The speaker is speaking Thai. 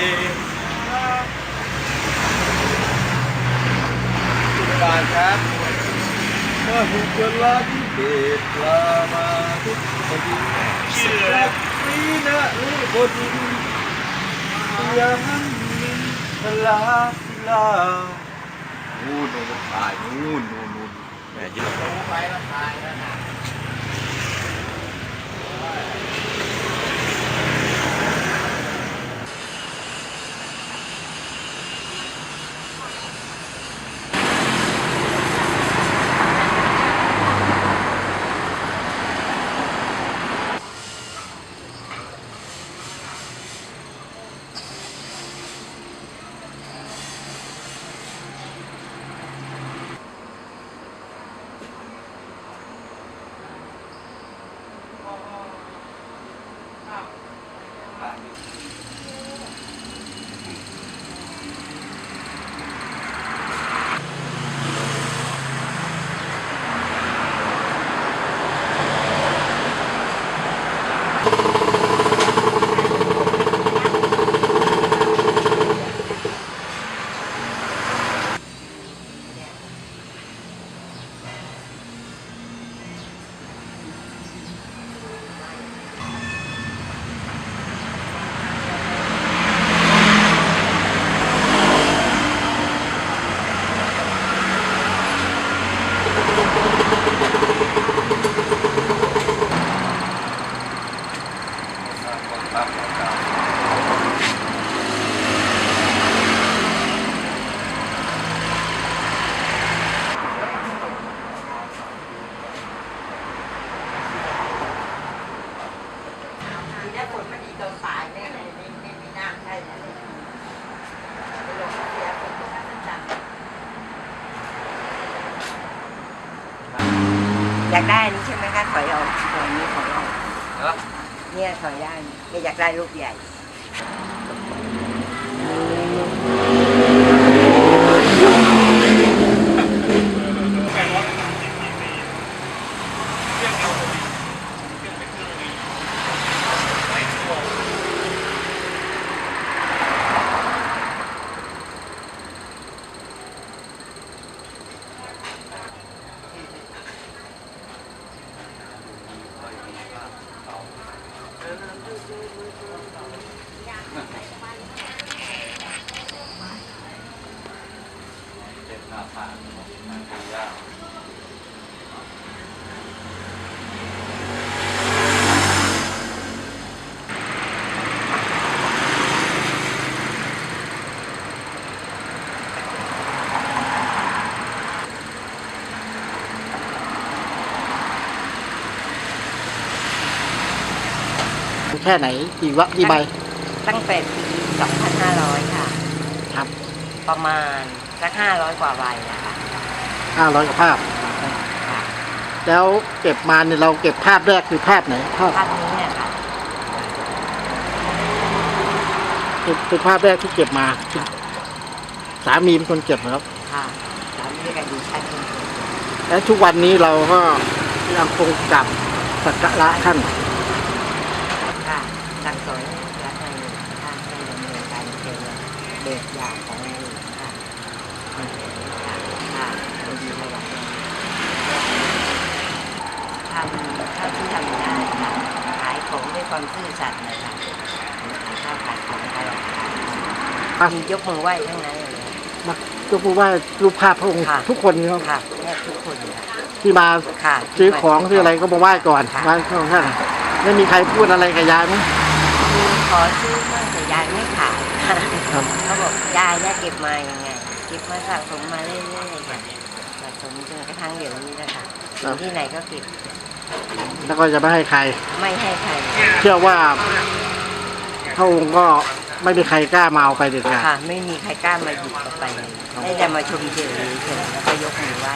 ีบานครับว่าหุกลาที่เด็ดลามาทุกคนชื่อรักนี้นะหรือคนยังมินพลาศิลานู่นนู่นตายนู่นนู่นนู่นแม่เยอะที อยากได้อันนี้ใช่ไหมคะถอยออกถอยนี้ถอยออกเนี่ยถอยได้เนี่ยอยากได้ลูกใหญ่ แค่ไหนกี่วะกี่ใบ ตั้งแต่ปี2500 ค่ะ ครับ ประมาณสัก500 กว่าใบนะคะห้าร้อยกับภาพ ค่ะแล้วเก็บมาเนี่ยเราเก็บภาพแรกคือภาพไหนภาพภาพนี้เนี่ยค่ะ คือคือภาพแรกที่เก็บมาสามีเป็นคนเก็บนะครับ ค่ะสามีกับดิฉันเป็นคนและทุกวันนี้เราก็ยังคงกลับสักการะท่านค่ะ สั่งสอนรัฐในหลวงค่ะให้ดำเนินการเป็นแบบอย่างของในหลวงค่ะค่ะค่ะดีระหว่างทำเท่าที่ทำได้ค่ะขายของด้วยความซื่อสัตย์นะคะขายข้าวขายของตลอดค่ะมียกมือไหว้ทั้งนั้นเลยก็พูดว่ารูปภาพพระองค์ทุกคนครับค่ะแทบทุกคนค่ะที่มาซื้อของซื้ออะไรก็มาไหว้ก่อนไหว้พระองค์ท่าน ไม่มีใครพูดอะไรกับยายไหมคือขอซื้อมากแต่ยายไม่ขายครับเขาบอกยายเนี่ยเก็บมายังไงเก็บมาสะสมมาเรื่อยๆค่ะสะสมจนกระทั่งเดี๋ยวนี้นะคะอยู่ที่ไหนก็เก็บแล้วก็จะไม่ให้ใคร ไม่ให้ใครเชื่อว่าพระองค์ก็ไม่มีใครกล้ามาเอาไปเด็ดขาดค่ะ ไม่มีใครกล้ามาหยิบเอาไปเลยได้แต่มาชมเฉยๆเฉยๆแล้วก็ยกมือไหว้